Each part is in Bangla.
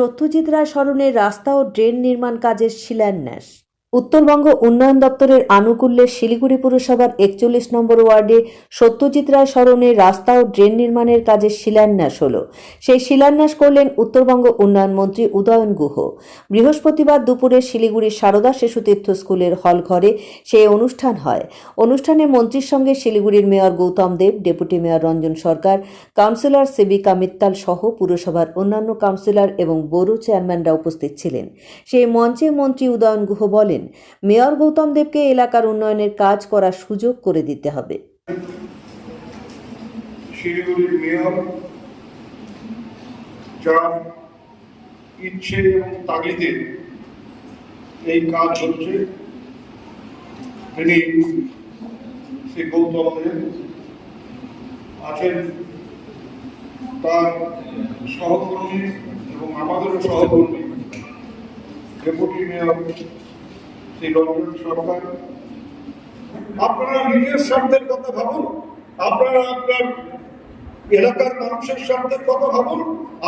সত্যজিৎ রায় স্মরণে রাস্তা ও ড্রেন নির্মাণ কাজের শিলান্যাস। উত্তরবঙ্গ উন্নয়ন দপ্তরের আনুকূল্যে শিলিগুড়ি পুরসভার একচল্লিশ নম্বর ওয়ার্ডে সত্যজিৎ রায় স্মরণে রাস্তা ও ড্রেন নির্মাণের কাজে শিলান্যাস হল। সেই শিলান্যাস করলেন উত্তরবঙ্গ উন্নয়ন মন্ত্রী উদয়ন গুহ। বৃহস্পতিবার দুপুরে শিলিগুড়ির সারদা শিশুতীর্থ স্কুলের হল ঘরে সেই অনুষ্ঠান হয়। অনুষ্ঠানে মন্ত্রীর সঙ্গে শিলিগুড়ির mayor Gautam Deb, deputy mayor Ranjan Sarkar, councillor Sebika Mittal সহ পুরসভার অন্যান্য কাউন্সিলর এবং বোরো চেয়ারম্যানরা উপস্থিত ছিলেন। সেই মঞ্চে মন্ত্রী উদয়ন গুহ বলেন মেয়র গৌতম দেবকে এলাকার উন্নয়নের কাজ করার সুযোগ করে দিতে হবে। শিলিগুড়ির মেয়র যার ইচ্ছে এবং তাগিদে এই কাজ হচ্ছে, তিনি গৌতম আছেন তার সহকর্মী এবং আমাদেরও সহকর্মী, ডেপুটি মেয়র আপনারা নিজের স্বার্থের কথা ভাবুন। আপনারা আপনার এলাকার মানুষের স্বার্থের কথা ভাবুন।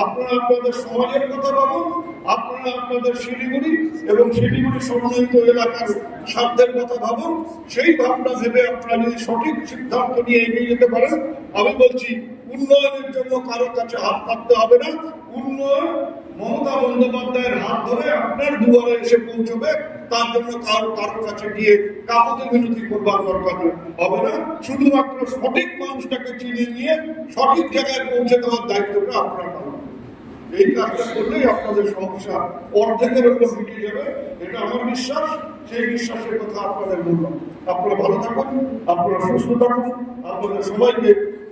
আপনারা আপনাদের সমাজের কথা ভাবুন। আপনারা আপনাদের শিলিগুড়ি এবং শিলিগুড়ি সমন্বিত এলাকার স্বার্থের কথা ভাবুন। সেই ভাবনা ভেবে আপনারা যদি সঠিক সিদ্ধান্ত নিয়ে এগিয়ে যেতে পারেন, আমি বলছি উন্নয়নের জন্য কারও কাছে হাত পাততে হবে না। উন্নয়ন মমতা বন্দ্যোপাধ্যায়ের হাত ধরে আপনার দুয়ারে এসে পৌঁছবে, তার জন্য কারও কারোর কাছে গিয়ে কাগজে বিনতি করবার দরকার হবে না। শুধুমাত্র সঠিক মানুষটাকে চিনে নিয়ে সঠিক জায়গায় পৌঁছে দেওয়ার দায়িত্বটা আপনার এই কাজটা করলেই আপনাদের সমস্যা অর্ধেকের উপর মিটে যাবে। এটা আমার বিশ্বাস। সেই বিশ্বাসের কথা আপনাদের বললাম। আপনারা ভালো থাকুন, আপনারা সুস্থ থাকুন। আপনাদের সবাইকে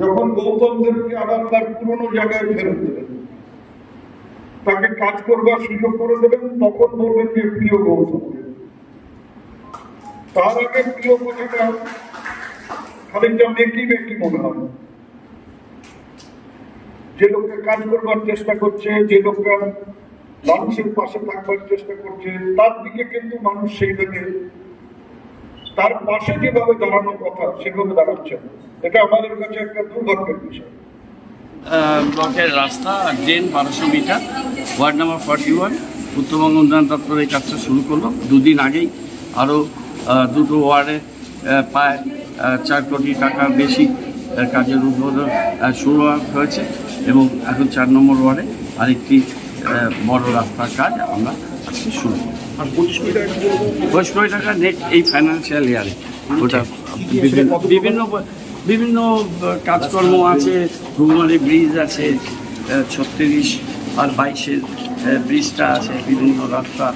যখন গৌতম দেবকে আবার তার পুরনো জায়গায় ফেরত দেবেন, তাকে কাজ করবার সুযোগ করে দেবেন, তখন বলবেন যে প্রিয় গৌতম। তার আগে প্রিয় কথাটা খানিকটা মেকি মেকি মনে হয় যে লোকটা কাজ করবার চেষ্টা করছে, যে লোকটা মানুষের পাশে থাকবার চেষ্টা করছে, তার দিকে কিন্তু মানুষ সেইভাবে তার পাশে যেভাবে দাঁড়ানোর কথা, সেভাবে দাঁড়াচ্ছে। এটা আমাদের কাছে একটা দুর্ভাগ্যের বিষয়। ব্লকের রাস্তা, ড্রেন বারোশো metre, ward number forty one, Uttarbanga উন্নয়ন দপ্তর এই কাজটা শুরু করল। দুদিন আগেই আরও দুটো ওয়ার্ডে প্রায় চার কোটি টাকার বেশি কাজের উদ্বোধন শুরু হয়েছে এবং এখন চার নম্বর ওয়ার্ডে আরেকটি বড় রাস্তার কাজ আমরা আজকে শুরু আর পঁচিশ মিটার পঁচিশ কোটি টাকা নেট এই ফাইন্যান্সিয়াল ইয়ারে ওটা বিভিন্ন বিভিন্ন বিভিন্ন কাজকর্ম আছে ঘুমারি ব্রিজ আছে ছত্রিশ আর বাইশের ব্রিজটা আছে বিভিন্ন রাস্তা।